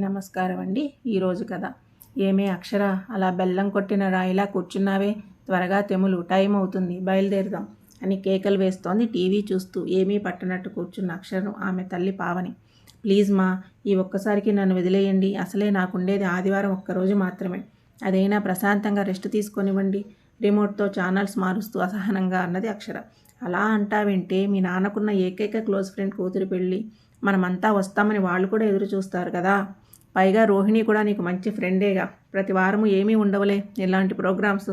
నమస్కారం అండి. ఈరోజు కథ. ఏమే అక్షర? అలా బెల్లం కొట్టిన రాయిలా కూర్చున్నావే. త్వరగా తెములు. టైం అవుతుంది. బయలుదేరుదాం అని కేకలు వేస్తోంది టీవీ చూస్తూ ఏమీ పట్టనట్టు కూర్చున్న అక్షరం ఆమె తల్లి పావని. ప్లీజ్ మా ఈ ఒక్కసారికి నన్ను వదిలేయండి. అసలే నాకుండేది ఆదివారం ఒక్కరోజు మాత్రమే. అదైనా ప్రశాంతంగా రెస్ట్ తీసుకొనివ్వండి. రిమోట్తో ఛానల్స్ మారుస్తూ అసహనంగా అన్నది అక్షర. అలా అంటావేంటే మీ నాన్నకున్న ఏకైక క్లోజ్ ఫ్రెండ్ కూతురు పెళ్ళి. మనమంతా వస్తామని వాళ్ళు కూడా ఎదురు చూస్తారు కదా. పైగా రోహిణి కూడా నీకు మంచి ఫ్రెండేగా. ప్రతి వారము ఏమీ ఉండవలే. ఇలాంటి ప్రోగ్రామ్స్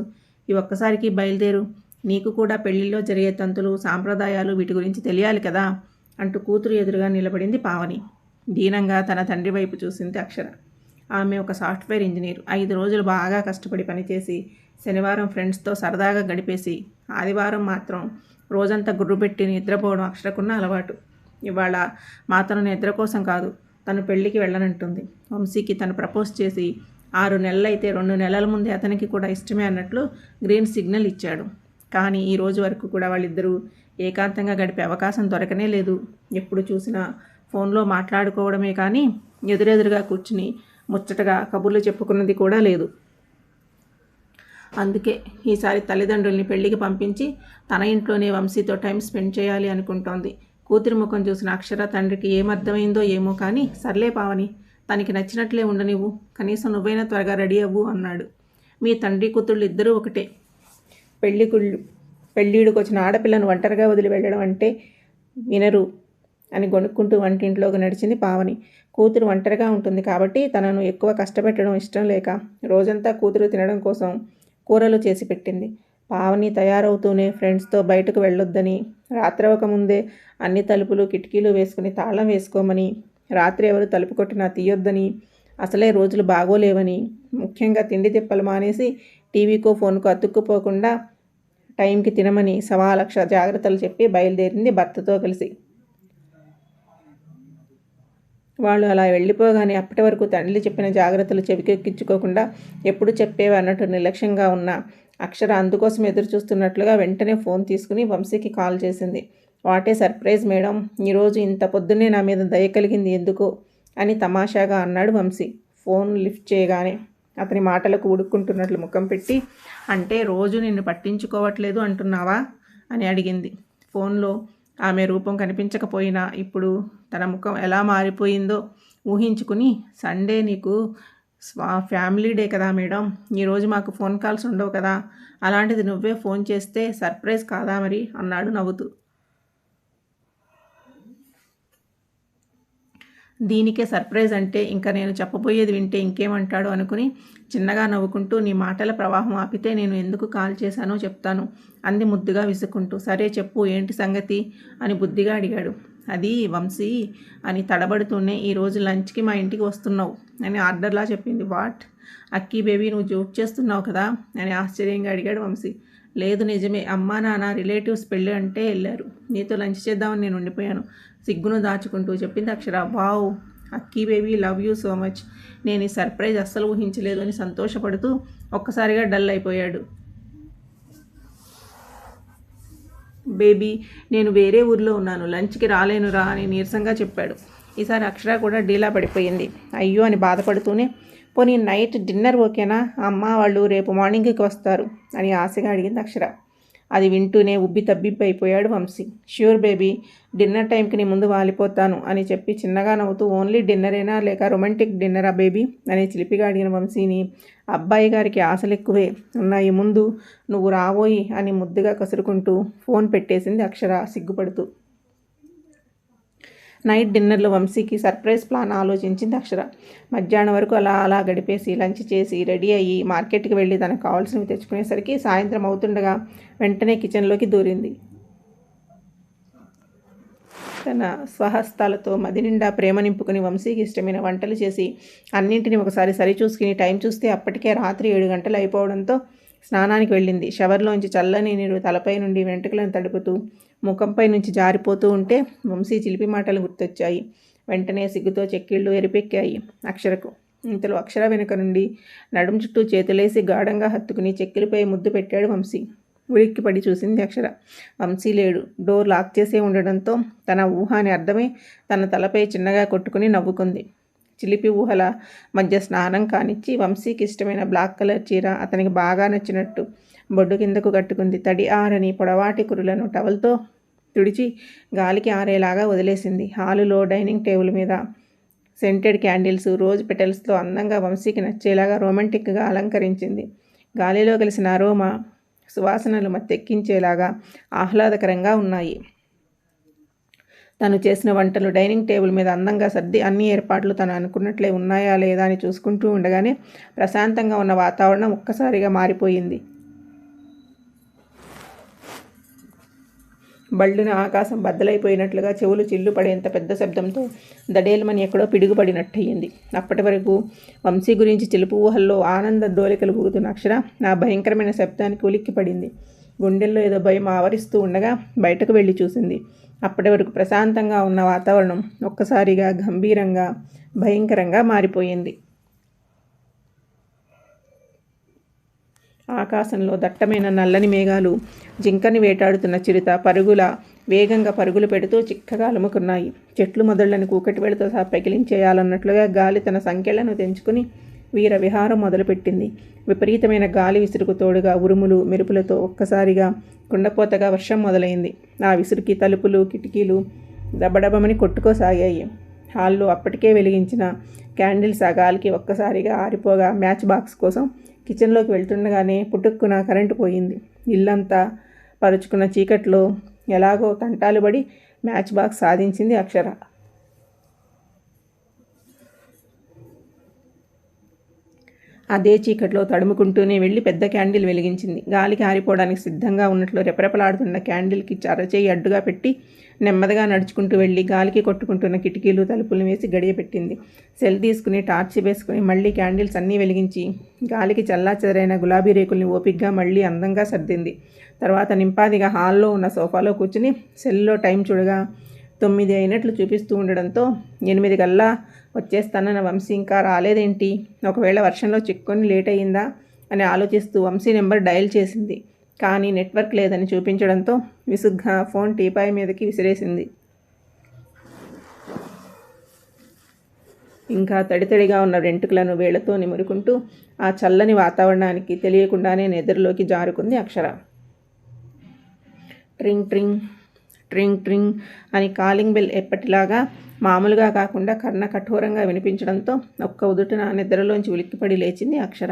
ఈ ఒక్కసారికి బయలుదేరు. నీకు కూడా పెళ్ళిలో జరిగే తంతులు సాంప్రదాయాలు వీటి గురించి తెలియాలి కదా? అంటూ కూతురు ఎదురుగా నిలబడింది పావని. దీనంగా తన తండ్రి వైపు చూసింది అక్షర. ఆమె ఒక సాఫ్ట్వేర్ ఇంజనీర్. ఐదు రోజులు బాగా కష్టపడి పనిచేసి శనివారం ఫ్రెండ్స్తో సరదాగా గడిపేసి ఆదివారం మాత్రం రోజంతా గుర్రుపెట్టి నిద్రపోవడం అక్షరకున్న అలవాటు. ఇవాళ మాత్రం నిద్ర కోసం కాదు తను పెళ్ళికి వెళ్ళనంటుంది. వంశీకి తను ప్రపోజ్ చేసి ఆరు నెలలైతే రెండు నెలల ముందే అతనికి కూడా ఇష్టమే అన్నట్లు గ్రీన్ సిగ్నల్ ఇచ్చాడు. కానీ ఈ రోజు వరకు కూడా వాళ్ళిద్దరూ ఏకాంతంగా గడిపే అవకాశం దొరకనే లేదు. ఎప్పుడు చూసినా ఫోన్లో మాట్లాడుకోవడమే కానీ ఎదురెదురుగా కూర్చుని ముచ్చటగా కబుర్లు చెప్పుకున్నది కూడా లేదు. అందుకే ఈసారి తల్లిదండ్రుల్ని పెళ్ళికి పంపించి తన ఇంట్లోనే వంశీతో టైం స్పెండ్ చేయాలి అనుకుంటోంది. కూతురి ముఖం చూసిన అక్షర తండ్రికి ఏమర్థమైందో ఏమో కానీ సర్లే పావని తనకి నచ్చినట్లే ఉండనివ్వు కనీసం నువ్వైనా త్వరగా రెడీ అవ్వు అన్నాడు. మీ తండ్రి కూతుళ్ళు ఇద్దరూ ఒకటే. పెళ్ళికుళ్ళు పెళ్ళిడికి వచ్చిన ఆడపిల్లను ఒంటరిగా వదిలి వెళ్ళడం అంటే వినరు అని గొనుక్కుంటూ వంటింట్లోకి నడిచింది పావని. కూతురు ఒంటరిగా ఉంటుంది కాబట్టి తనను ఎక్కువ కష్టపెట్టడం ఇష్టం లేక రోజంతా కూతురు తినడం కోసం కూరలు చేసి పెట్టింది. పావని తయారవుతూనే ఫ్రెండ్స్తో బయటకు వెళ్ళొద్దని రాత్రి ముందే అన్ని తలుపులు కిటికీలు వేసుకుని తాళం వేసుకోమని రాత్రి ఎవరు తలుపు కొట్టినా తీయొద్దని అసలే రోజులు బాగోలేవని ముఖ్యంగా తిండి తిప్పలు మానేసి టీవీకో ఫోన్కో అతుక్కుపోకుండా టైంకి తినమని సవా లక్ష జాగ్రత్తలు చెప్పి బయలుదేరింది భర్తతో కలిసి. వాళ్ళు అలా వెళ్ళిపోగానే అప్పటి వరకు తండ్రి చెప్పిన జాగ్రత్తలు చెవికెక్కించుకోకుండా ఎప్పుడు చెప్పేవి అన్నట్టు నిర్లక్ష్యంగా ఉన్న అక్షర అందుకోసం ఎదురు చూస్తున్నట్లుగా వెంటనే ఫోన్ తీసుకుని వంశీకి కాల్ చేసింది. What a surprise madam! ఈరోజు ఇంత పొద్దున్నే నా మీద దయ కలిగింది ఎందుకు అని తమాషాగా అన్నాడు వంశీ. ఫోన్ లిఫ్ట్ చేయగానే అతని మాటలకు ఉడుక్కుంటున్నట్లు ముఖం పెట్టి అంటే రోజు నిన్ను పట్టించుకోవట్లేదు అంటున్నావా అని అడిగింది. ఫోన్లో ఆమె రూపం కనిపించకపోయినా ఇప్పుడు తన ముఖం ఎలా మారిపోయిందో ఊహించుకుని సండే నీకు ఫ్యామిలీ డే కదా మేడం. ఈరోజు మాకు ఫోన్ కాల్స్ ఉండవు కదా. అలాంటిది నువ్వే ఫోన్ చేస్తే సర్ప్రైజ్ కాదా మరి? అన్నాడు నవ్వుతూ. దీనికే సర్ప్రైజ్ అంటే ఇంకా నేను చెప్పబోయేది వింటే ఇంకేమంటాడు అనుకుని చిన్నగా నవ్వుకుంటూ నీ మాటల ప్రవాహం ఆపితే నేను ఎందుకు కాల్ చేశానో చెప్తాను అంది ముద్దుగా విసుక్కుంటూ. సరే చెప్పు ఏంటి సంగతి? అని బుద్ధిగా అడిగాడు. అది వంశీ అని తడబడుతూనే ఈరోజు లంచ్కి మా ఇంటికి వస్తున్నావు అని ఆర్డర్లా చెప్పింది. వాట్? అక్కీ బేబీ నువ్వు జోక్ చేస్తున్నావు కదా అని ఆశ్చర్యంగా అడిగాడు వంశీ. లేదు నిజమే అమ్మా నాన్న రిలేటివ్స్ పెళ్ళి అంటే వెళ్ళారు. నీతో లంచ్ చేద్దామని నేను ఉండిపోయాను. సిగ్గును దాచుకుంటూ చెప్పింది Akshara. Wow Akki baby love you so much. నేను ఈ సర్ప్రైజ్ అస్సలు ఊహించలేదు అని సంతోషపడుతూ ఒక్కసారిగా డల్ అయిపోయాడు. బేబీ నేను వేరే ఊర్లో ఉన్నాను లంచ్కి రాలేనురా అని నీరసంగా చెప్పాడు. ఈసారి అక్షర కూడా డీలా పడిపోయింది. అయ్యో అని బాధపడుతూనే పోనీ నైట్ డిన్నర్ ఓకేనా? అమ్మ వాళ్ళు రేపు మార్నింగ్కి వస్తారు అని ఆశగా అడిగింది అక్షర. అది వింటూనే ఉబ్బి తబ్బిబ్బైపోయాడు వంశీ. ష్యూర్ బేబీ డిన్నర్ టైంకి నీ ముందు వాలిపోతాను అని చెప్పి చిన్నగా నవ్వుతూ ఓన్లీ డిన్నరేనా లేక రొమాంటిక్ డిన్నరా బేబీ అని చిలిపిగా అడిగిన వంశీని అబ్బాయి గారికి ఆశలు ఎక్కువే ఉన్నాయి ముందు నువ్వు రాబోయి అని ముద్దుగా కసురుకుంటూ ఫోన్ పెట్టేసింది అక్షర సిగ్గుపడుతూ. నైట్ డిన్నర్లో వంశీకి సర్ప్రైజ్ ప్లాన్ ఆలోచించింది అక్షర. మధ్యాహ్నం వరకు అలా అలా గడిపేసి లంచ్ చేసి రెడీ అయ్యి మార్కెట్కి వెళ్ళి తనకు కావాల్సినవి తెచ్చుకునేసరికి సాయంత్రం అవుతుండగా వెంటనే కిచెన్లోకి దూరింది. తన స్వహస్తాలతో మది నిండా ప్రేమ నింపుకుని వంశీకి ఇష్టమైన వంటలు చేసి అన్నింటినీ ఒకసారి సరిచూసుకుని టైం చూస్తే అప్పటికే రాత్రి ఏడు గంటలు అయిపోవడంతో స్నానానికి వెళ్ళింది. షవర్లోంచి చల్లని నీరు తలపై నుండి వెంట్రుకలను తడుపుతూ ముఖంపై నుంచి జారిపోతూ ఉంటే వంశీ చిలిపి మాటలు గుర్తొచ్చాయి. వెంటనే సిగ్గుతో చెక్కిళ్ళు ఎరిపెక్కాయి. అక్షరకు ఇంతలో అక్షర వెనుక నుండి నడుం చుట్టూ చేతులేసి గాఢంగా హత్తుకుని చెక్కిలిపై ముద్దు పెట్టాడు వంశీ. ఉలిక్కిపడి చూసింది అక్షర. వంశీ లేడు. డోర్ లాక్ చేసే ఉండడంతో తన ఊహాని అర్థమై తన తలపై చిన్నగా కొట్టుకుని నవ్వుకుంది. చిలిపి ఊహల మధ్య స్నానం కానిచ్చి వంశీకి ఇష్టమైన బ్లాక్ కలర్ చీర అతనికి బాగా నచ్చినట్టు బొడ్డు కిందకు కట్టుకుంది. తడి ఆరని పొడవాటి కురులను టవల్తో తుడిచి గాలికి ఆరేలాగా వదిలేసింది. హాలులో డైనింగ్ టేబుల్ మీద సెంటెడ్ క్యాండిల్స్ రోజ్ పెటల్స్తో అందంగా వంశీకి నచ్చేలాగా రొమాంటిక్గా అలంకరించింది. గాలిలో కలిసిన అరోమా సువాసనలు మత్తెక్కించేలాగా ఆహ్లాదకరంగా ఉన్నాయి. తను చేసిన వంటలు డైనింగ్ టేబుల్ మీద అందంగా సర్ది అన్ని ఏర్పాట్లు తను అనుకున్నట్లే ఉన్నాయా లేదా అని చూసుకుంటూ ఉండగానే ప్రశాంతంగా ఉన్న వాతావరణం ఒక్కసారిగా మారిపోయింది. బళ్ళున ఆకాశం బద్దలైపోయినట్లుగా చెవులు చిల్లు పడేంత పెద్ద శబ్దంతో దడేలమని ఎక్కడో పిడుగుపడినట్టయింది. అప్పటి వరకు వంశీ గురించి చిలుపు ఊహల్లో ఆనంద డోలికలు ఊగుతున్న అక్షర నా భయంకరమైన శబ్దానికి ఉలిక్కి పడింది గుండెల్లో ఏదో భయం ఆవరిస్తూ ఉండగా బయటకు వెళ్ళి చూసింది. అప్పటి వరకు ప్రశాంతంగా ఉన్న వాతావరణం ఒక్కసారిగా గంభీరంగా భయంకరంగా మారిపోయింది. ఆకాశంలో దట్టమైన నల్లని మేఘాలు జింకని వేటాడుతున్న చిరుత పరుగుల వేగంగా పరుగులు పెడుతూ చిక్కగా అలుముకున్నాయి. చెట్లు మొదళ్ళను కూకటి వెళతో సహా పెకిలించేయాలన్నట్లుగా గాలి తన సంఖ్యలను తెంచుకుని వీర విహారం మొదలుపెట్టింది. విపరీతమైన గాలి విసురుకు తోడుగా ఉరుములు మెరుపులతో ఒక్కసారిగా కుండపోతగా వర్షం మొదలైంది. ఆ విసురుకి తలుపులు కిటికీలు దబడబమని కొట్టుకోసాగాయి. హాల్లో అప్పటికే వెలిగించిన క్యాండిల్స్ ఆ గాలికి ఒక్కసారిగా ఆరిపోగా మ్యాచ్ బాక్స్ కోసం కిచెన్లోకి వెళ్తుండగానే పుట్టుక్కున కరెంటు పోయింది. ఇల్లంతా పరుచుకున్న చీకట్లో ఎలాగో తంటాలు పడి మ్యాచ్ బాక్స్ సాధించింది అక్షర. అదే చీకట్లో తడుముకుంటూనే వెళ్ళి పెద్ద క్యాండిల్ వెలిగించింది. గాలికి ఆరిపోవడానికి సిద్ధంగా ఉన్నట్లు రెపరెపలాడుతున్న క్యాండిల్కి చరచేయి అడ్డుగా పెట్టి నెమ్మదిగా నడుచుకుంటూ వెళ్ళి గాలికి కొట్టుకుంటున్న కిటికీలు తలుపులు వేసి గడియ పెట్టింది సెల్ తీసుకుని టార్చ్ వేసుకుని మళ్ళీ క్యాండిల్స్ అన్నీ వెలిగించి గాలికి చల్లాచెదరైన గులాబీ రేకుల్ని ఓపిగ్గా మళ్ళీ అందంగా సర్దింది. తర్వాత నింపాదిగా హాల్లో ఉన్న సోఫాలో కూర్చుని సెల్లో టైం చూడగా తొమ్మిది అయినట్లు చూపిస్తూ ఉండడంతో ఎనిమిది కల్లా వచ్చేస్తానన్న వంశీ ఇంకా రాలేదేంటి? ఒకవేళ వర్షంలో చిక్కుని లేట్ అయ్యిందా? అని ఆలోచిస్తూ వంశీ నెంబర్ డయల్ చేసింది. కానీ నెట్వర్క్ లేదని చూపించడంతో విసుగ్గా ఫోన్ టీపాయ్ మీదకి విసిరేసింది. ఇంకా తడితడిగా ఉన్న రెంటుకలను వేళ్ళతో నిమురుకుంటూ ఆ చల్లని వాతావరణానికి తెలియకుండానే నిద్రలోకి జారుకుంది అక్షర. ట్రింగ్ ట్రింగ్. ట్రింగ్ ట్రింగ్ అని కాలింగ్ బెల్ ఎప్పటిలాగా మామూలుగా కాకుండా కర్ణ కఠోరంగా వినిపించడంతో ఒక్క ఉదుటన నిద్రలోంచి ఉలిక్కిపడి లేచింది అక్షర.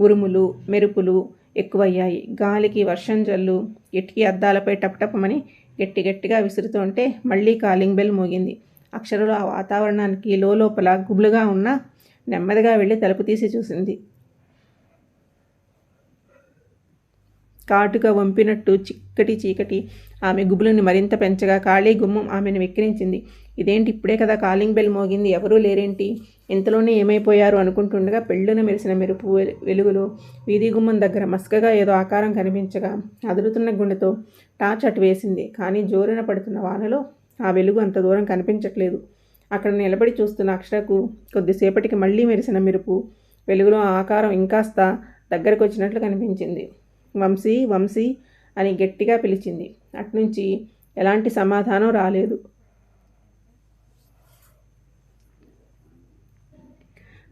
ఉరుములు మెరుపులు ఎక్కువయ్యాయి. గాలికి వర్షం జల్లు ఇటుకి అద్దాలపై టపటపమని గట్టి గట్టిగా విసురుతుంటే మళ్ళీ కాలింగ్ బెల్ మోగింది. అక్షరలో ఆ వాతావరణానికి లోపల గుబులుగా ఉన్న నెమ్మదిగా వెళ్ళి తలుపు తీసి చూసింది. కాటుగా వంపినట్టు చిక్కటి చీకటి ఆమె గుబులను మరింత పెంచగా ఖాళీ గుమ్మం ఆమెను వెక్కిరించింది. ఇదేంటి ఇప్పుడే కదా కాలింగ్ బెల్ మోగింది? ఎవరూ లేరేంటి? ఇంతలోనే ఏమైపోయారు అనుకుంటుండగా పెళ్ళున మెరిసిన మెరుపు వెలుగులో వీధి గుమ్మం దగ్గర మస్కగా ఏదో ఆకారం కనిపించగా అదురుతున్న గుండెతో టార్చ్ అటు వేసింది. కానీ జోరున పడుతున్న వానలో ఆ వెలుగు అంత దూరం కనిపించట్లేదు. అక్కడ నిలబడి చూస్తున్న అక్షరకు కొద్దిసేపటికి మళ్ళీ మెరిసిన మెరుపు వెలుగులో ఆకారం ఇంకాస్త దగ్గరకు వచ్చినట్లు కనిపించింది. వంశీ వంశీ అని గట్టిగా పిలిచింది. అట్నుంచి ఎలాంటి సమాధానం రాలేదు.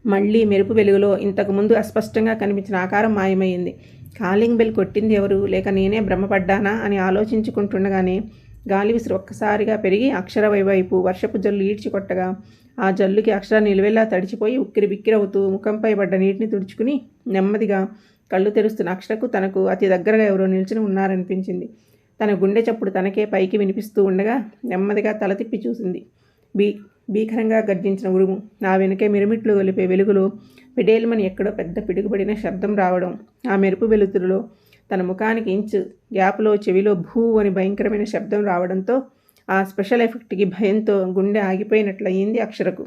మళ్ళీ మెరుపు వెలుగులో ఇంతకుముందు అస్పష్టంగా కనిపించిన ఆకారం మాయమైంది. కాలింగ్ బెల్ కొట్టింది ఎవరు? లేక నేనే భ్రమపడ్డానా? అని ఆలోచించుకుంటుండగానే గాలి విసిరి ఒక్కసారిగా పెరిగి అక్షర వైపు వర్షపు జల్లు ఈడ్చి కొట్టగా ఆ జల్లుకి అక్షర నిలువెల్లా తడిచిపోయి ఉక్కిరి బిక్కిరవుతూ ముఖంపై పడ్డ నీటిని తుడుచుకుని నెమ్మదిగా కళ్ళు తెరుస్తున్న అక్షరకు తనకు అతి దగ్గరగా ఎవరో నిల్చుని ఉన్నారనిపించింది. తన గుండె చప్పుడు తనకే పైకి వినిపిస్తూ ఉండగా నెమ్మదిగా తల తిప్పి చూసింది. బీ భీకరంగా గర్జించిన ఉరుము. నా వెనుకే మిరుమిట్లు వెలిపే వెలుగులో పిడేల్మని ఎక్కడో పెద్ద పిడుగుబడిన శబ్దం రావడం. ఆ మెరుపు వెలుతురులో తన ముఖానికి ఇంచు గ్యాప్లో చెవిలో భూ అని భయంకరమైన శబ్దం రావడంతో ఆ స్పెషల్ ఎఫెక్ట్కి భయంతో గుండె ఆగిపోయినట్లయింది అక్షరకు.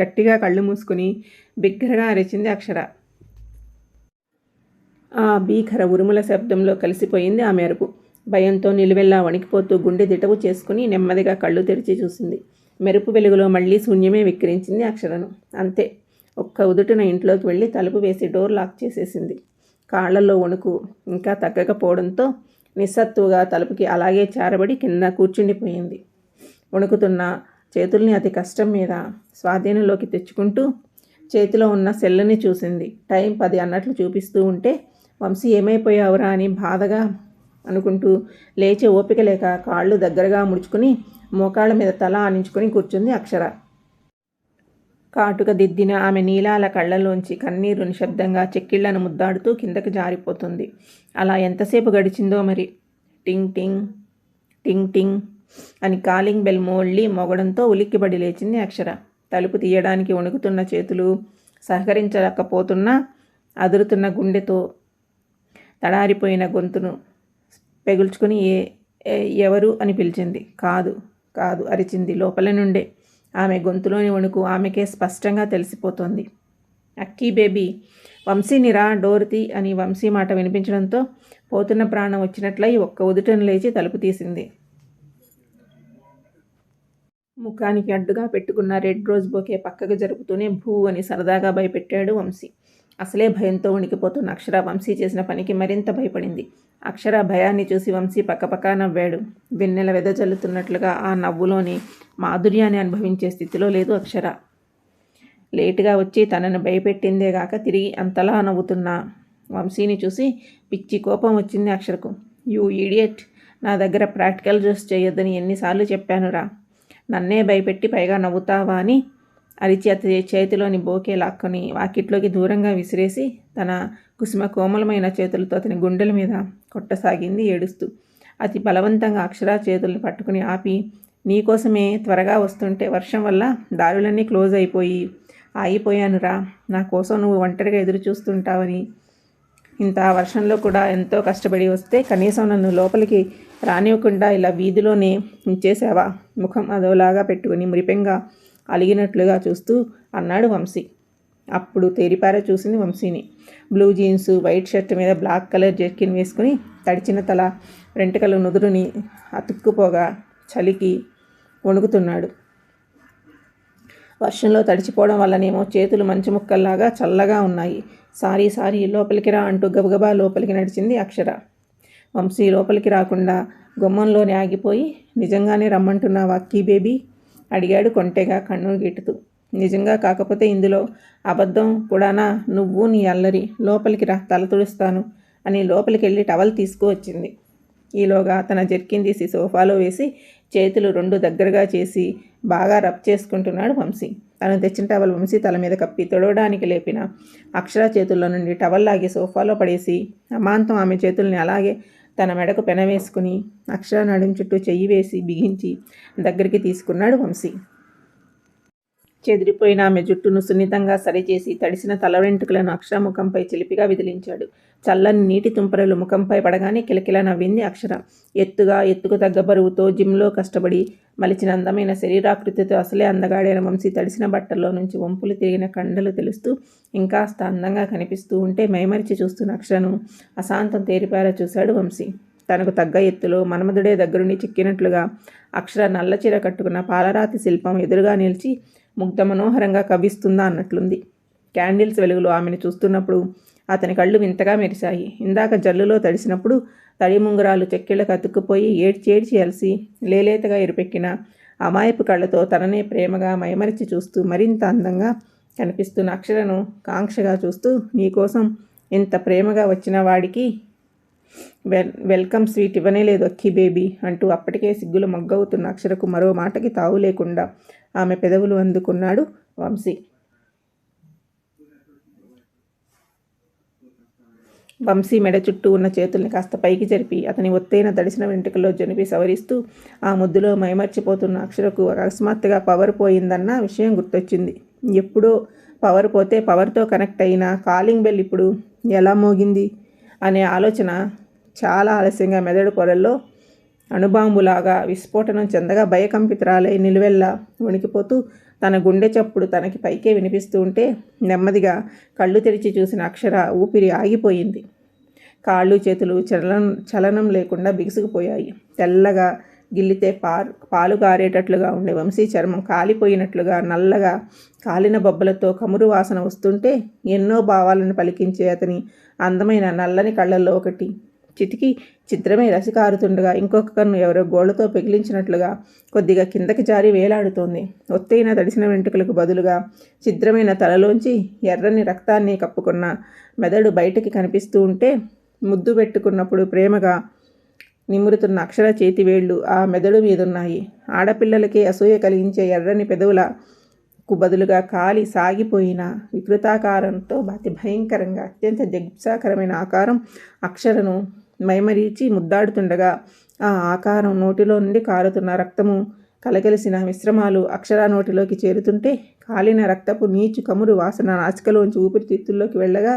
గట్టిగా కళ్ళు మూసుకొని బిగ్గరగా అరిచింది అక్షర. ఆ భీకర ఉరుముల శబ్దంలో కలిసిపోయింది ఆ మెరుపు భయంతో నిలువెల్లా వణికిపోతూ గుండె దిటవు చేసుకుని నెమ్మదిగా కళ్ళు తెరిచి చూసింది. మెరుపు వెలుగులో మళ్ళీ శూన్యమే విక్రించింది అక్షరను అంతే. ఒక్క ఉదుటిన ఇంట్లోకి వెళ్ళి తలుపు వేసి డోర్ లాక్ చేసేసింది. కాళ్ళలో వణుకు ఇంకా తగ్గకపోవడంతో నిస్సత్తుగా తలుపుకి అలాగే చారబడి కింద కూర్చుండిపోయింది. వణుకుతున్న చేతుల్ని అతి కష్టం మీద స్వాధీనంలోకి తెచ్చుకుంటూ చేతిలో ఉన్న సెల్లుని చూసింది. టైం పది అన్నట్లు చూపిస్తూ ఉంటే వంశీ ఏమైపోయావురా అని బాధగా అనుకుంటూ లేచే ఓపిక లేక కాళ్ళు దగ్గరగా ముడుచుకుని మోకాళ్ళ మీద తల ఆనించుకొని కూర్చుంది అక్షర. కాటుక దిద్దిన ఆమె నీలాల కళ్ళలోంచి కన్నీరు నిశ్శబ్దంగా చెక్కిళ్ళను ముద్దాడుతూ కిందకి జారిపోతుంది. అలా ఎంతసేపు గడిచిందో మరి? టింగ్ టింగ్ టింగ్ టింగ్ అని కాలింగ్ బెల్ మోళ్ళి మొగడంతో ఉలిక్కిబడి లేచింది అక్షర. తలుపు తీయడానికి వణుకుతున్న చేతులు సహకరించలేకపోతున్నా అదురుతున్న గుండెతో తడారిపోయిన గొంతును పెగుల్చుకుని ఏ ఎవరు అని పిలిచింది. కాదు కాదు అరిచింది. లోపల నుండే. ఆమె గొంతులోని వణుకు ఆమెకే స్పష్టంగా తెలిసిపోతోంది. అక్కీ బేబీ వంశీనిరా డోర్తి అని వంశీ మాట వినిపించడంతో పోతున్న ప్రాణం వచ్చినట్లయి ఒక్క ఉదుటను లేచి తలుపు తీసింది. ముఖానికి అడ్డుగా పెట్టుకున్న రెడ్ రోజ్ బొకే పక్కకు జరుపుతూనే భూ అని సరదాగా భయపెట్టాడు వంశీ. అసలే భయంతో ఉనికిపోతున్న అక్షర వంశీ చేసిన పనికి మరింత భయపడింది. అక్షర భయాన్ని చూసి వంశీ పక్కపక్క నవ్వాడు. వెన్నెల వెదజల్లుతున్నట్లుగా ఆ నవ్వులోని మాధుర్యాన్ని అనుభవించే స్థితిలో లేదు అక్షర. లేటుగా వచ్చి తనను భయపెట్టిందేగాక తిరిగి అంతలా నవ్వుతున్నా వంశీని చూసి పిచ్చి కోపం వచ్చింది అక్షరకు. యూ ఈడియట్ నా దగ్గర ప్రాక్టికల్ డ్రెస్ చేయొద్దని ఎన్నిసార్లు చెప్పానురా. నన్నే భయపెట్టి పైగా నవ్వుతావా అని అరిచి చేతిలోని బోకే లాక్కొని వాకిట్లోకి దూరంగా విసిరేసి తన కుసుమ కోమలమైన చేతులతో అతని గుండెల మీద కొట్టసాగింది ఏడుస్తూ. అతి బలవంతంగా అక్షరా చేతుల్ని పట్టుకుని ఆపి నీకోసమే త్వరగా వస్తుంటే వర్షం వల్ల దారులన్నీ క్లోజ్ అయిపోయి ఆగిపోయానురా నా కోసం నువ్వు ఒంటరిగా ఎదురు చూస్తుంటావని. ఇంత వర్షంలో కూడా ఎంతో కష్టపడి వస్తే కనీసం నన్ను లోపలికి రానివ్వకుండా ఇలా వీధిలోనే ఉంచేసావా ముఖం అదోలాగా పెట్టుకుని మురిపెంగా అలిగినట్లుగా చూస్తూ అన్నాడు వంశీ. అప్పుడు తేరిపార చూసింది వంశీని. బ్లూ జీన్స్ వైట్ షర్ట్ మీద బ్లాక్ కలర్ జెర్కిన్ వేసుకుని తడిచిన తల వెంటకలు నుదురుని అతుక్కుపోగా చలికి వణుకుతున్నాడు. వర్షంలో తడిచిపోవడం వల్లనేమో చేతులు మంచి ముక్కల్లాగా చల్లగా ఉన్నాయి. సారీ సారీ లోపలికి రా అంటూ గబగబా లోపలికి నడిచింది అక్షర. వంశీ లోపలికి రాకుండా గుమ్మంలోనే ఆగిపోయి నిజంగానే రమ్మంటున్నావా కీ బేబీ? అడిగాడు కొంటెగా కన్ను గిట్టుతూ నిజంగా కాకపోతే ఇందులో అబద్ధం కూడానా? నువ్వు నీ అల్లరి. లోపలికి రా తల తుడుస్తాను అని లోపలికి వెళ్ళి టవల్ తీసుకువచ్చింది. ఈలోగా తన జర్కిన్ తీసి సోఫాలో వేసి చేతులు రెండు దగ్గరగా చేసి బాగా రబ్ చేసుకుంటున్నాడు వంశీ. తను తెచ్చిన టవల్ వంశీ తల మీద కప్పి తొడవడానికి లేపిన అక్షర చేతుల్లో నుండి టవల్ లాగి సోఫాలో పడేసి అమాంతం ఆమె చేతుల్ని అలాగే తన మెడకు పెన వేసుకుని అక్షర నడుం చుట్టూ చెయ్యి వేసి బిగించి దగ్గరికి తీసుకున్నాడు వంశీ. చెదిరిపోయిన ఆమె జుట్టును సున్నితంగా సరిచేసి తడిసిన తల వెంట్రుకలను అక్షర ముఖంపై చిలిపిగా విదిలించాడు. చల్లని నీటి తుంపరలు ముఖంపై పడగానే కిలకిల నవ్వింది అక్షర. ఎత్తుగా ఎత్తుకు తగ్గ బరువుతో జిమ్లో కష్టపడి మలిచిన అందమైన శరీరాకృతితో అసలే అందగాడైన వంశీ తడిసిన బట్టల్లో నుంచి వంపులు తిరిగిన కండలు తెలుస్తూ ఇంకాస్త అందంగా కనిపిస్తూ ఉంటే మైమరిచి చూస్తున్న అక్షరను అశాంతం తేరిపారా చూశాడు వంశీ. తనకు తగ్గ ఎత్తులో మన్మధుడే దగ్గరుండి చిక్కినట్లుగా అక్షర నల్లచీర కట్టుకున్న పాలరాతి శిల్పం ఎదురుగా నిలిచి ముగ్ధ మనోహరంగా కవ్విస్తుందా అన్నట్లుంది. క్యాండిల్స్ వెలుగులో ఆమెను చూస్తున్నప్పుడు అతని కళ్ళు వింతగా మెరిశాయి. ఇందాక జల్లులో తడిసినప్పుడు తడి ముంగరాలు చెక్కిళ్ళకు అతుక్కుపోయి ఏడ్చి ఏడ్చి అలసి లేలేతగా ఎరుపెక్కిన అమాయపు కళ్ళతో తననే ప్రేమగా మైమరిచి చూస్తూ మరింత అందంగా కనిపిస్తున్న అక్షరను కాంక్షగా చూస్తూ నీకోసం ఇంత ప్రేమగా వచ్చిన వాడికి వెల్ వెల్కమ్ స్వీట్ ఇవ్వనే లేదు అక్కి బేబీ అంటూ అప్పటికే సిగ్గులు మొగ్గవుతున్న అక్షరకు మరో మాటకి తావు లేకుండా ఆమె పెదవులు అందుకున్నాడు వంశీ. వంశీ మెడ చుట్టూ ఉన్న చేతుల్ని కాస్త పైకి జరిపి అతని ఒత్తైన తడిసిన వెంట్రుకల్లో జనిపి సవరిస్తూ ఆ ముద్దులో మైమర్చిపోతున్న అక్షరకు అకస్మాత్తుగా పవర్ పోయిందన్న విషయం గుర్తొచ్చింది. ఎప్పుడో పవర్ పోతే పవర్తో కనెక్ట్ అయిన కాలింగ్ బెల్ ఇప్పుడు ఎలా మోగింది? అనే ఆలోచన చాలా ఆలస్యంగా మెదడు పొరల్లో అణుబాంబులాగా విస్ఫోటనం చెందగా భయకంపితురాలై నిలువెల్లా వణికిపోతూ తన గుండె చప్పుడు తనకి పైకే వినిపిస్తూ ఉంటే నెమ్మదిగా కళ్ళు తెరిచి చూసిన అక్షర ఊపిరి ఆగిపోయింది. కాళ్ళు చేతులు చలనం చలనం లేకుండా బిగుసుకుపోయాయి. తెల్లగా గిల్లితే పాలు పాలు గారేటట్లుగా ఉండే వంశీ చర్మం కాలిపోయినట్లుగా నల్లగా కాలిన బొబ్బలతో కమురు వాసన వస్తుంటే ఎన్నో భావాలను పలికించే అతని అందమైన నల్లని కళ్ళల్లో ఒకటి. చితికి చిత్రమే రసికారుతుండగా ఇంకొక కన్ను ఎవరో గోళ్ళతో పెగిలించినట్లుగా కొద్దిగా కిందకి జారి వేలాడుతోంది. ఒత్తైన తడిసిన వెంట్రుకలకు బదులుగా చిద్రమైన తలలోంచి ఎర్రని రక్తాన్ని కప్పుకున్న మెదడు బయటికి కనిపిస్తూ ఉంటే ముద్దు పెట్టుకున్నప్పుడు ప్రేమగా నిమురుతున్న అక్షర చేతివేళ్ళు ఆ మెదడు మీదున్నాయి. ఆడపిల్లలకే అసూయ కలిగించే ఎర్రని పెదవులకు బదులుగా కాలి సాగిపోయిన వికృతాకారంతో అతి భయంకరంగా అత్యంత జగ్సాకరమైన ఆకారం అక్షరను మైమరీచి ముద్దాడుతుండగా ఆ ఆకారం నోటిలో నుండి కారుతున్న రక్తము కలగలిసిన మిశ్రమాలు అక్షర నోటిలోకి చేరుతుంటే కాలిన రక్తపు నీచు కమురు వాసన నాసికలోంచి ఊపిరితిత్తుల్లోకి వెళ్ళగా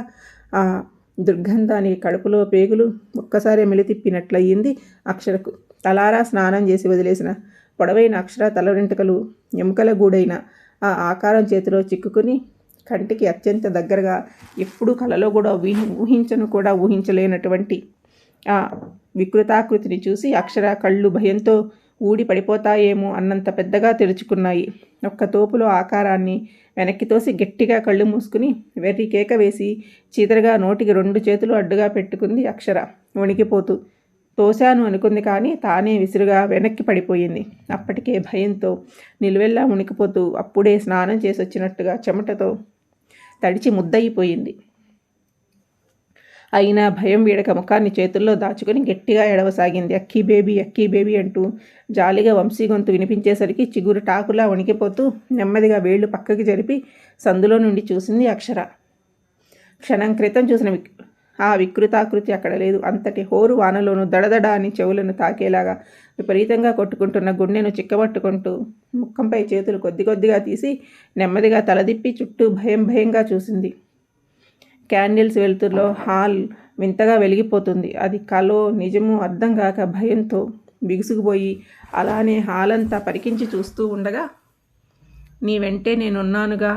ఆ దుర్గంధానికి కడుపులో పేగులు ఒక్కసారి మెలితిప్పినట్లయింది అక్షరకు. తలారా స్నానం చేసి వదిలేసిన పొడవైన అక్షర తల వెంట్రుకలు ఎముకల గూడైన ఆ ఆకారం చేతిలో చిక్కుకుని కంటికి అత్యంత దగ్గరగా ఎప్పుడూ కలలో కూడా ఊహి ఊహించను కూడా ఊహించలేనటువంటి ఆ వికృతాకృతిని చూసి అక్షర కళ్ళు భయంతో ఊడి పడిపోతాయేమో అన్నంత పెద్దగా తెరుచుకున్నాయి. ఒక్క తోపులో ఆకారాన్ని వెనక్కి తోసి గట్టిగా కళ్ళు మూసుకుని వెర్రి కేక వేసి చీదరగా నోటికి రెండు చేతులు అడ్డుగా పెట్టుకుంది అక్షర. వణికిపోతూ తోశాను అనుకుంది కానీ తానే విసురుగా వెనక్కి పడిపోయింది. అప్పటికే భయంతో నిలువెల్లా ఉనికిపోతూ అప్పుడే స్నానం చేసి వచ్చినట్టుగా చెమటతో తడిచి ముద్దయిపోయింది. అయినా భయం వీడక ముఖాన్ని చేతుల్లో దాచుకుని గట్టిగా ఎడవసాగింది అక్కీ బేబీ అక్కీ బేబీ అంటూ జాలిగా వంశీ గొంతు వినిపించేసరికి చిగురు టాకులా వణికిపోతూ నెమ్మదిగా వేళ్ళు పక్కకి జరిపి సందులో నుండి చూసింది అక్షర. క్షణం క్రితం చూసిన ఆ వికృతాకృతి అక్కడ లేదు. అంతటి హోరు వానలోను దడదడ అని చెవులను తాకేలాగా విపరీతంగా కొట్టుకుంటున్న గుండెను చిక్కబట్టుకుంటూ ముఖంపై చేతులు కొద్ది కొద్దిగా తీసి నెమ్మదిగా తలదిప్పి చుట్టూ భయం భయంగా చూసింది. క్యాండిల్స్ వెలుతురులో హాల్ వింతగా వెలిగిపోతుంది. అది కలో నిజము అర్థం కాక భయంతో బిగుసుకుపోయి అలానే హాల్ అంతా పరికించి చూస్తూ ఉండగా నీ వెంటే నేనున్నానుగా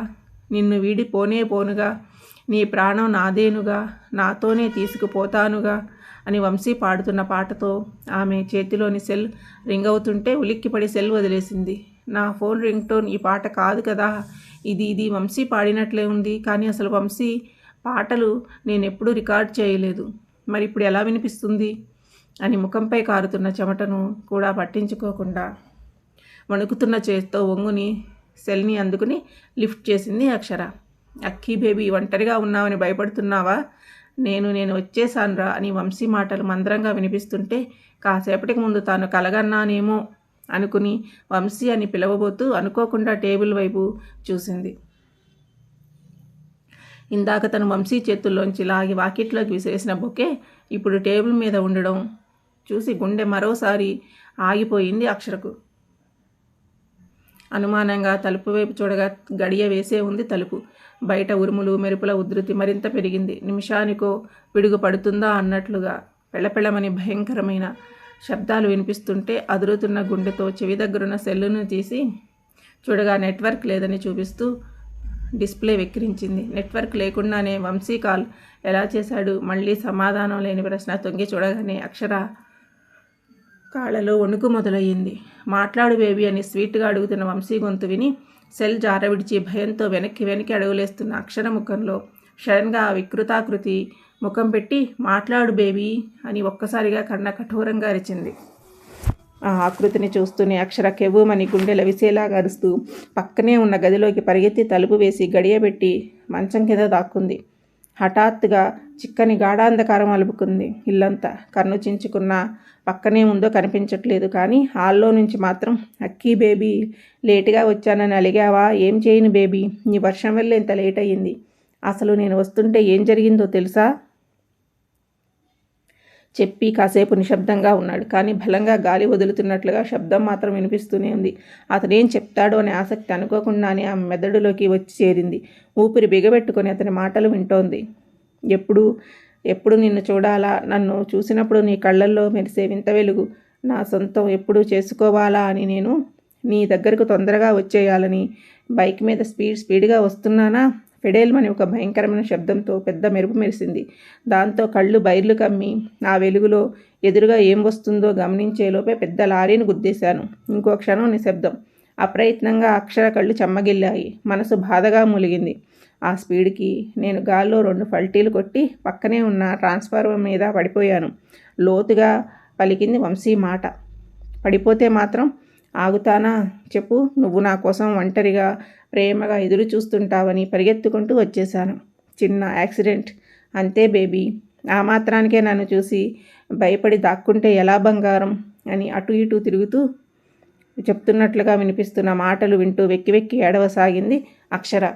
నిన్ను వీడి పోనే పోనుగా నీ ప్రాణం నాదేనుగా నాతోనే తీసుకుపోతానుగా అని వంశీ పాడుతున్న పాటతో ఆమె చేతిలోని సెల్ రింగ్ అవుతుంటే ఉలిక్కిపడి సెల్ వదిలేసింది. నా ఫోన్ రింగ్ టోన్ ఈ పాట కాదు కదా. ఇది ఇది వంశీ పాడినట్లే ఉంది. కానీ అసలు వంశీ పాటలు నేను ఎప్పుడూ రికార్డ్ చేయలేదు. మరి ఇప్పుడు ఎలా వినిపిస్తుంది? అని ముఖంపై కారుతున్న చెమటను కూడా పట్టించుకోకుండా వణుకుతున్న చేతితో ఒంగుని సెల్ని అందుకుని లిఫ్ట్ చేసింది అక్షర. అక్కీ బేబీ ఒంటరిగా ఉన్నావని భయపడుతున్నావా? నేను నేను వచ్చేసానురా అని వంశీ మాటలు మందరంగా వినిపిస్తుంటే కాసేపటికి ముందు తాను కలగన్నానేమో అనుకుని వంశీ అని పిలవబోతూ అనుకోకుండా టేబుల్ వైపు చూసింది. ఇందాక తను వంశీ చేతుల్లోంచి లాగి వాకిట్లోకి విసిరేసిన బొకే ఇప్పుడు టేబుల్ మీద ఉండడం చూసి గుండె మరోసారి ఆగిపోయింది అక్షరకు. అనుమానంగా తలుపు వైపు చూడగా గడియ వేసే ఉంది తలుపు. బయట ఉరుములు మెరుపుల ఉధృతి మరింత పెరిగింది. నిమిషానికో పిడుగు పడుతుందా అన్నట్లుగా పెళ్ళపెళ్ళమని భయంకరమైన శబ్దాలు వినిపిస్తుంటే అదురుతున్న గుండెతో చెవి దగ్గరున్న సెల్లును తీసి చూడగా నెట్వర్క్ లేదని చూపిస్తూ డిస్ప్లే వెక్కిరించింది. నెట్వర్క్ లేకుండానే వంశీ కాల్ ఎలా చేశాడు? మళ్ళీ సమాధానం లేని ప్రశ్న తొంగి చూడగానే అక్షర కాళ్ళలో వణుకు మొదలయ్యింది. మాట్లాడు బేబీ అని స్వీట్గా అడుగుతున్న వంశీ గొంతు విని సెల్ జారవిడిచి భయంతో వెనక్కి వెనక్కి అడుగులేస్తున్న అక్షర ముఖంలో షడన్గా ఆ వికృతాకృతి ముఖం పెట్టి మాట్లాడు బేబీ అని ఒక్కసారిగా కన్న కఠోరంగా అరిచింది. ఆకృతిని చూస్తూనే అక్షర కెవ్వుమని గుండెల విసేలాగా అరుస్తూ పక్కనే ఉన్న గదిలోకి పరిగెత్తి తలుపు వేసి గడియబెట్టి మంచం కింద దాక్కుంది. హఠాత్తుగా చిక్కని గాఢాంధకారం అలుపుకుంది. ఇల్లంతా కన్ను చించుకున్న పక్కనే ఉందో కనిపించట్లేదు కానీ హాల్లో నుంచి మాత్రం అక్కీ బేబీ లేటుగా వచ్చానని అలిగావా? ఏం చేయను బేబీ? నీ వర్షం వల్ల ఇంత లేట్ అయ్యింది. అసలు నేను వస్తుంటే ఏం జరిగిందో తెలుసా? చెప్పి కాసేపు నిశ్శబ్దంగా ఉన్నాడు. కానీ బలంగా గాలి వదులుతున్నట్లుగా శబ్దం మాత్రం వినిపిస్తూనే ఉంది. అతనేం చెప్తాడో అనే ఆసక్తి అనుకోకుండానే ఆమె మెదడులోకి వచ్చి చేరింది. ఊపిరి బిగబెట్టుకొని అతని మాటలు వింటోంది. ఎప్పుడు? ఎప్పుడు నిన్ను చూడాలా? నన్ను చూసినప్పుడు నీ కళ్ళల్లో మెరిసే వింత వెలుగు. నా సొంతం ఎప్పుడు చేసుకోవాలా అని నేను? నీ దగ్గరకు తొందరగా వచ్చేయాలని బైక్ మీద స్పీడ్ స్పీడ్గా వస్తున్నానా? ఫెడేల్మని ఒక భయంకరమైన శబ్దంతో పెద్ద మెరుపు మెరిసింది. దాంతో కళ్ళు బైర్లు కమ్మి ఆ వెలుగులో ఎదురుగా ఏం వస్తుందో గమనించేలోపే పెద్ద లారీని గుద్దేశాను. ఇంకో క్షణం నిశ్శబ్దం. అప్రయత్నంగా అక్షర కళ్ళు చెమ్మగిల్లాయి. మనసు బాధగా ములిగింది. ఆ స్పీడ్కి నేను గాల్లో రెండు ఫల్టీలు కొట్టి పక్కనే ఉన్న ట్రాన్స్ఫార్మర్ మీద పడిపోయాను. లోతుగా పలికింది వంశీ మాట. పడిపోతే మాత్రం ఆగుతానా? చెప్పు. నువ్వు నా కోసం ఒంటరిగా ప్రేమగా ఎదురు చూస్తుంటావని పరిగెత్తుకుంటూ వచ్చేశాను. చిన్న యాక్సిడెంట్. అంతే బేబీ. ఆ మాత్రానికే నన్ను చూసి భయపడి దాక్కుంటే ఎలా బంగారం? అని అటు ఇటు తిరుగుతూ చెప్తున్నట్లుగా వినిపిస్తున్న మాటలు వింటూ వెక్కి వెక్కి ఏడవసాగింది అక్షర.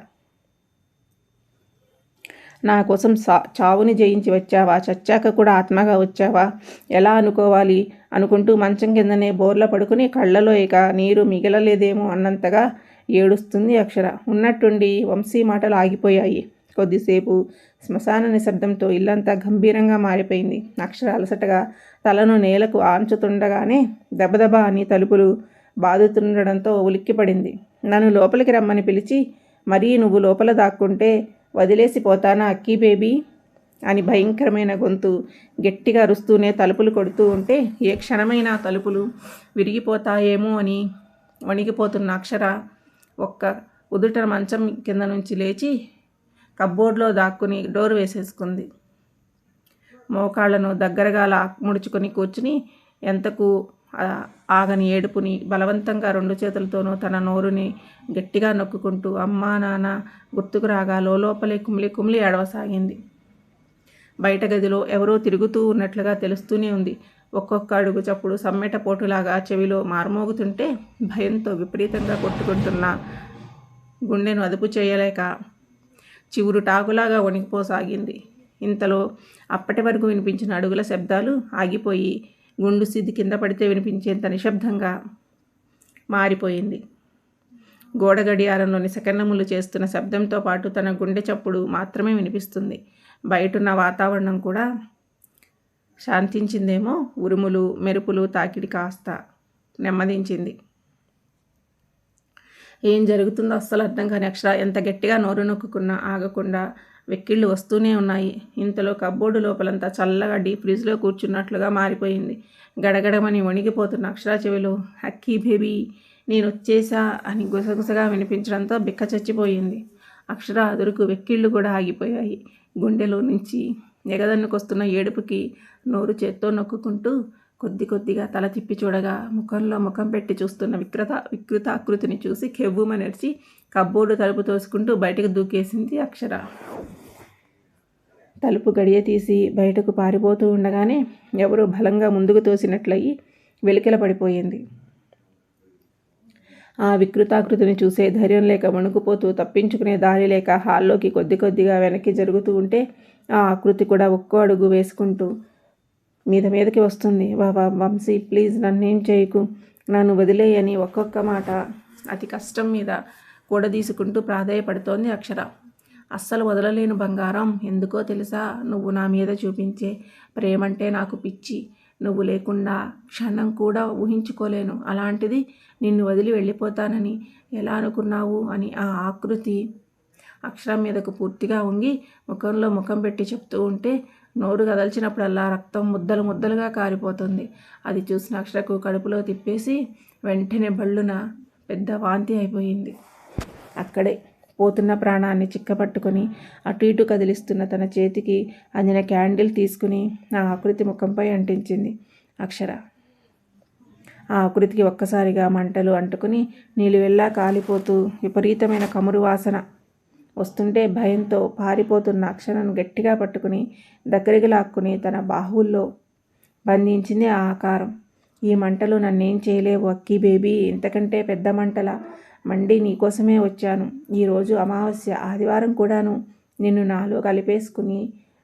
నా కోసం సా చావుని జయించి వచ్చావా? చచ్చాక కూడా ఆత్మగా వచ్చావా? ఎలా అనుకోవాలి? అనుకుంటూ మంచం కిందనే బోర్ల పడుకుని కళ్ళలో ఇక నీరు మిగలలేదేమో అన్నంతగా ఏడుస్తుంది అక్షర. ఉన్నట్టుండి వంశీ మాటలు ఆగిపోయాయి. కొద్దిసేపు శ్మశాన నిశ్శబ్దంతో ఇల్లంతా గంభీరంగా మారిపోయింది. అక్షర అలసటగా తలను నేలకు ఆంచుతుండగానే దెబ్బదెబ్బ అని తలుపులు బాదుతుండడంతో ఉలిక్కిపడింది. నన్ను లోపలికి రమ్మని పిలిచి మరీ నువ్వు లోపల దాక్కుంటే వదిలేసిపోతానా అక్కీ బేబీ? అని భయంకరమైన గొంతు గట్టిగా అరుస్తూనే తలుపులు కొడుతూ ఉంటే ఏ క్షణమైనా తలుపులు విరిగిపోతాయేమో అని వణిగిపోతున్న అక్షర ఒక్క ఉదుట మంచం కింద నుంచి లేచి కబ్బోర్డ్లో దాక్కుని డోర్ వేసేసుకుంది. మోకాళ్ళను దగ్గరగా లా ముడుచుకొని కూర్చుని ఎంతకు ఆగని ఏడుపుని బలవంతంగా రెండు చేతులతోనూ తన నోరుని గట్టిగా నొక్కుకుంటూ అమ్మా నాన్న గుర్తుకు రాగా లోపలే కుమిలి కుమిలి ఏడవసాగింది. బయట గదిలో ఎవరో తిరుగుతూ ఉన్నట్లుగా తెలుస్తూనే ఉంది. ఒక్కొక్క అడుగు చప్పుడు సమ్మెట పోటులాగా చెవిలో మారుమోగుతుంటే భయంతో విపరీతంగా కొట్టుకుంటున్న గుండెను అదుపు చేయలేక చివురు టాకులాగా వణికిపోసాగింది. ఇంతలో అప్పటి వరకు వినిపించిన అడుగుల శబ్దాలు ఆగిపోయి గుండు సిద్ధి కింద పడితే వినిపించేంత నిశ్శబ్దంగా మారిపోయింది. గోడ గడియారంలోని సెకండములు చేస్తున్న శబ్దంతో పాటు తన గుండె చప్పుడు మాత్రమే వినిపిస్తుంది. బయటున్న వాతావరణం కూడా శాంతించిందేమో ఉరుములు మెరుపులు తాకిడి కాస్త నెమ్మదించింది. ఏం జరుగుతుందో అస్సలు అర్థం కాని అక్షర ఎంత గట్టిగా నోరు నొక్కుకున్నా ఆగకుండా వెక్కిళ్ళు వస్తూనే ఉన్నాయి. ఇంతలో కబ్బోర్డు లోపలంతా చల్లగా డీప్ ఫ్రిడ్జ్లో కూర్చున్నట్లుగా మారిపోయింది. గడగడమని వణిగిపోతున్న అక్షరా చెవిలో హక్కీ బేబీ నేను వచ్చేసా అని గుసగుసగా వినిపించడంతో బిక్క చచ్చిపోయింది. అక్షర అదురుకు వెక్కిళ్ళు కూడా ఆగిపోయాయి. గుండెలో నుంచి ఎగదన్నుకొస్తున్న ఏడుపుకి నోరు చేత్తో నొక్కుకుంటూ కొద్ది కొద్దిగా తల తిప్పి చూడగా ముఖంలో ముఖం పెట్టి చూస్తున్న వికృత వికృత ఆకృతిని చూసి కెవ్వుమనర్చి కబ్బోర్డు తలుపు తోసుకుంటూ బయటకు దూకేసింది అక్షర. తలుపు గడియ తీసి బయటకు పారిపోతూ ఉండగానే ఎవరో బలంగా ముందుకు తోసినట్లయి వెలికిల పడిపోయింది. ఆ వికృతాకృతిని చూసే ధైర్యం లేక వణుకుపోతూ తప్పించుకునే దారి లేక హాల్లోకి కొద్ది కొద్దిగా వెనక్కి జరుగుతూ ఉంటే ఆ ఆకృతి కూడా ఒక్కో అడుగు వేసుకుంటూ మీద మీదకి వస్తుంది. బాబా వంశీ ప్లీజ్ నన్నేం చేయకు. నన్ను వదిలేయని ఒక్కొక్క మాట అతి కష్టం మీద కూడదీసుకుంటూ ప్రాధాయపడుతోంది అక్షర. అస్సలు వదలలేను బంగారం. ఎందుకో తెలుసా? నువ్వు నా మీద చూపించే ప్రేమంటే నాకు పిచ్చి. నువ్వు లేకుండా క్షణం కూడా ఊహించుకోలేను. అలాంటిది నిన్ను వదిలి వెళ్ళిపోతానని ఎలా అనుకున్నావు? అని ఆ ఆకృతి అక్షరం మీదకు పూర్తిగా ఉంగి ముఖంలో ముఖం పెట్టి చెప్తూ ఉంటే నోరు కదల్చినప్పుడల్లా రక్తం ముద్దలు ముద్దలుగా కారిపోతుంది. అది చూసిన అక్షరకు కడుపులో తిప్పేసి వెంటనే బళ్ళున పెద్ద వాంతి అయిపోయింది. అక్కడే పోతున్న ప్రాణాన్ని చిక్కపట్టుకొని అటు ఇటు కదిలిస్తున్న తన చేతికి అందిన క్యాండిల్ తీసుకుని ఆ ఆకృతి ముఖంపై అంటించింది. అక్షర. ఆ ఆకృతికి ఒక్కసారిగా మంటలు అంటుకుని నీళ్ళు కాలిపోతూ విపరీతమైన కమురు వాసన వస్తుంటే భయంతో పారిపోతున్న అక్షరను గట్టిగా పట్టుకుని దగ్గరికి లాక్కుని తన బాహువుల్లో బంధించింది ఆ ఆకారం. ఈ మంటలు నన్నేం చేయలేవు అక్కి బేబీ. ఇంతకంటే పెద్ద మంటల? మండి నీకోసమే వచ్చాను. ఈరోజు అమావాస్య ఆదివారం కూడాను నిన్ను నాలో కలిపేసుకుని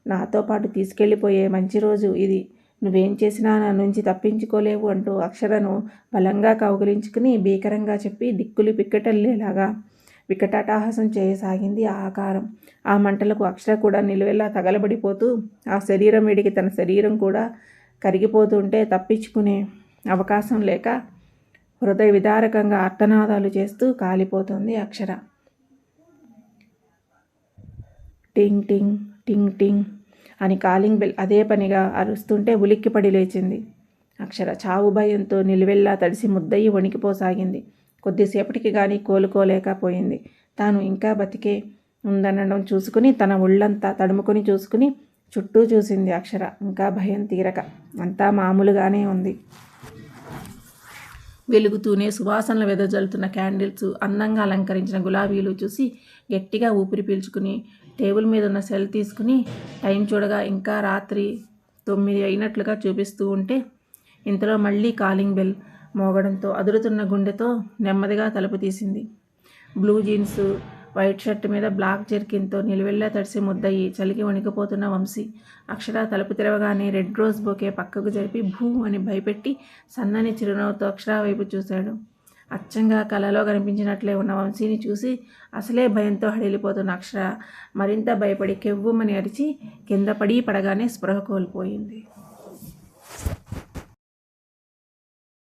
నాతో పాటు తీసుకెళ్ళిపోయే మంచి రోజు ఇది. నువ్వేం చేసినా నా నుంచి తప్పించుకోలేవు అంటూ అక్షరను బలంగా కౌగిలించుకుని భీకరంగా చెప్పి దిక్కులు పిక్కటల్లేలాగా వికటాటహాసం చేయసాగింది ఆ ఆకారం. ఆ మంటలకు అక్షర కూడా నిలువెల్లా తగలబడిపోతూ ఆ శరీరం వేడికి తన శరీరం కూడా కరిగిపోతుంటే తప్పించుకునే అవకాశం లేక హృదయ విదారకంగా అర్థనాదాలు చేస్తూ కాలిపోతుంది అక్షర. టింగ్ టింగ్ టింగ్ టింగ్ అని కాలింగ్ బెల్ అదే పనిగా అరుస్తుంటే ఉలిక్కిపడి లేచింది. అక్షర చావు భయంతో నిలువెల్లా తడిసి ముద్దయి వణికిపోసాగింది. కొద్దిసేపటికి కానీ కోలుకోలేకపోయింది. తాను ఇంకా బతికే ఉందనడం చూసుకుని తన ఒళ్ళంతా తడుముకొని చూసుకుని చుట్టూ చూసింది అక్షర. ఇంకా భయం తీరక. అంతా మామూలుగానే ఉంది. వెలుగుతూనే సువాసనలు వెదజల్లుతున్న క్యాండిల్స్ అందంగా అలంకరించిన గులాబీలు చూసి గట్టిగా ఊపిరి పీల్చుకుని టేబుల్ మీద ఉన్న సెల్ తీసుకుని టైం చూడగా ఇంకా రాత్రి తొమ్మిది అయినట్లుగా చూపిస్తూ ఉంటే ఇంతలో మళ్ళీ కాలింగ్ బెల్ మోగడంతో అదురుతున్న గుండెతో నెమ్మదిగా తలుపు తీసింది. బ్లూ జీన్స్ వైట్ షర్ట్ మీద బ్లాక్ జెర్కిన్తో నిలువెల్లా తడిసి ముద్దయి చలికి వణికిపోతున్న వంశీ. అక్షర తలుపు తెరవగానే రెడ్ రోజ్ బొకే పక్కకు జరిపి భూ అని భయపెట్టి సన్నని చిరునవ్వుతో అక్షర వైపు చూశాడు. అచ్చంగా కలలో కనిపించినట్లే ఉన్న వంశీని చూసి అసలే భయంతో హడిలిపోతున్న అక్షర మరింత భయపడి కెవ్వుమని అరిచి కింద పడి పడగానే స్పృహ కోల్పోయింది.